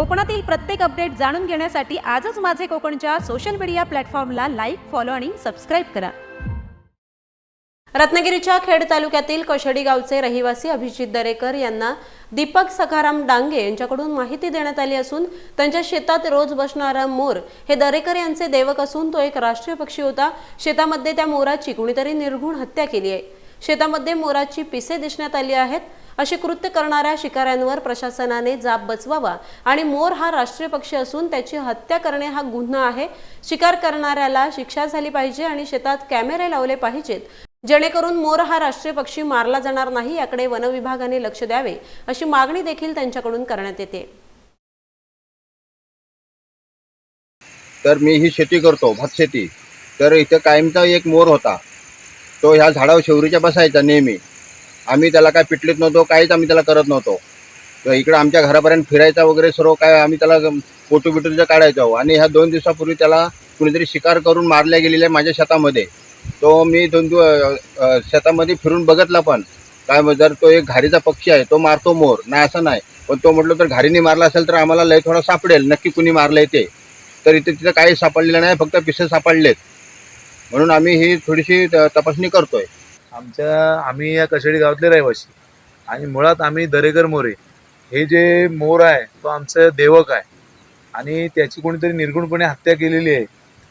कोकणातील प्रत्येक अपडेट जाणून घेण्यासाठी आजच माझे कोकणच्या सोशल मीडिया प्लॅटफॉर्मला लाईक फॉलो आणि सबस्क्राईब करा. रत्नागिरीच्या खेड तालुक्यातील कशडी गावचे रहिवासी अभिजित दरेकर यांना दीपक सखाराम डांगे यांच्याकडून माहिती देण्यात आली असून त्यांच्या शेतात रोज बसणारा मोर हे दरेकर यांचे देवक असून तो एक राष्ट्रीय पक्षी होता. शेतामध्ये त्या मोराची कुणीतरी निर्घुण हत्या केली आहे. शेतामध्ये मोराची पिसे दिसण्यात आली आहेत. असे कृत्य करणाऱ्या शिकाऱ्यांवर प्रशासनाने जाब बसवावा आणि मोर हा राष्ट्रीय पक्षी असून त्याची हत्या करणे हा गुन्हा आहे. शिकार करणाऱ्याला शिक्षा झाली पाहिजे आणि शेतात कॅमेरे लावले पाहिजेत. जेणेकरून मोर हा राष्ट्रीय पक्षी मारला जाणार नाही याकडे वनविभागाने लक्ष द्यावे अशी मागणी देखील त्यांच्याकडून करण्यात येते. तर मी ही शेती करतो भात शेती तर इथं कायमचा एक मोर होता. तो ह्या झाडावर शेवरीच्या बसायचा नेहमी. आम्ही त्याला काय पिटलीत नव्हतो काहीच आम्ही त्याला करत नव्हतो. तर इकडं आमच्या घरापर्यंत फिरायचा वगैरे सर्व काय आम्ही त्याला फोटो बिटोचं काढायचो. आणि ह्या दोन दिवसापूर्वी त्याला कुणीतरी शिकार करून मारल्या गेलेल्या माझ्या शेतामध्ये. तो मी दोन दिवस शेतामध्ये फिरून बघितला पण. काय मग जर तो एक घारीचा पक्षी आहे तो मारतो मोर. नाही असं नाही. पण तो म्हटलं तर घारीने मारला असेल तर आम्हाला लय थोडा सापडेल. नक्की कुणी मारलं ते. तर इथे तिथं काही सापडलेलं नाही फक्त पिसे सापडलेत. म्हणून आम्ही ही थोडीशी त- तपासणी करतोय. आमच्या आम्ही या कशेडी गावातले रहिवासी. आणि मुळात आम्ही दरेकर मोरे. हे जे मोर आहे तो आमचं देवक आहे. आणि त्याची कोणीतरी निर्गुणपणे हत्या केलेली आहे.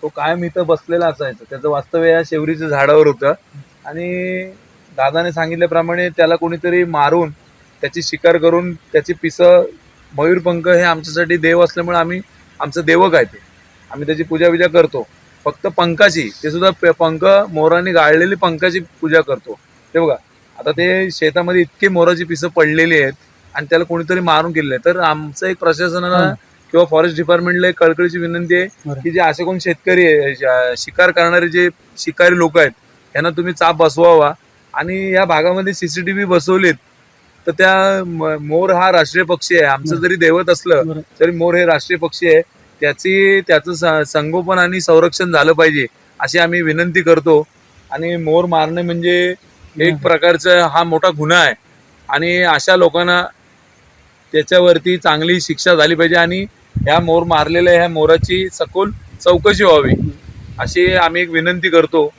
तो कायम इथं बसलेला असायचा. त्याचं वास्तव्य या शेवरीच्या झाडावर होतं. आणि दादाने सांगितल्याप्रमाणे त्याला कोणीतरी मारून त्याची शिकार करून त्याची पिसं मयूरपंख हे आमच्यासाठी देव असल्यामुळे आम्ही आमचं देवक आहे ते. आम्ही त्याची पूजा विजा करतो. फक्त पंखाची ते सुद्धा पंख मोराने गाळलेली पंखाची पूजा करतो. ते बघा आता ते शेतामध्ये इतके मोराची पिसं पडलेली आहेत आणि त्याला कोणीतरी मारून गेलेलं आहे. तर आमचं एक प्रशासनाला किंवा फॉरेस्ट डिपार्टमेंटला एक कळकळीची विनंती आहे की जे असे कोण शेतकरी शिकार करणारे जे शिकारी लोक आहेत यांना तुम्ही चाप बसवावा. आणि या भागामध्ये सीसीटीव्ही बसवलेत तर त्या मोर हा राष्ट्रीय पक्षी आहे. आमचं जरी दैवत असलं तरी मोर हे राष्ट्रीय पक्षी आहे. त्याची त्याचं स- संगोपन आणि संरक्षण झालं पाहिजे अशी आम्ही विनंती करतो. आणि मोर मारणे म्हणजे एक प्रकारचा हा मोठा गुन्हा आहे. आणि अशा लोकांना त्याच्यावरती चांगली शिक्षा झाली पाहिजे आणि ह्या मोर मारलेल्या ह्या मोराची सखोल चौकशी व्हावी अशी आम्ही एक विनंती करतो.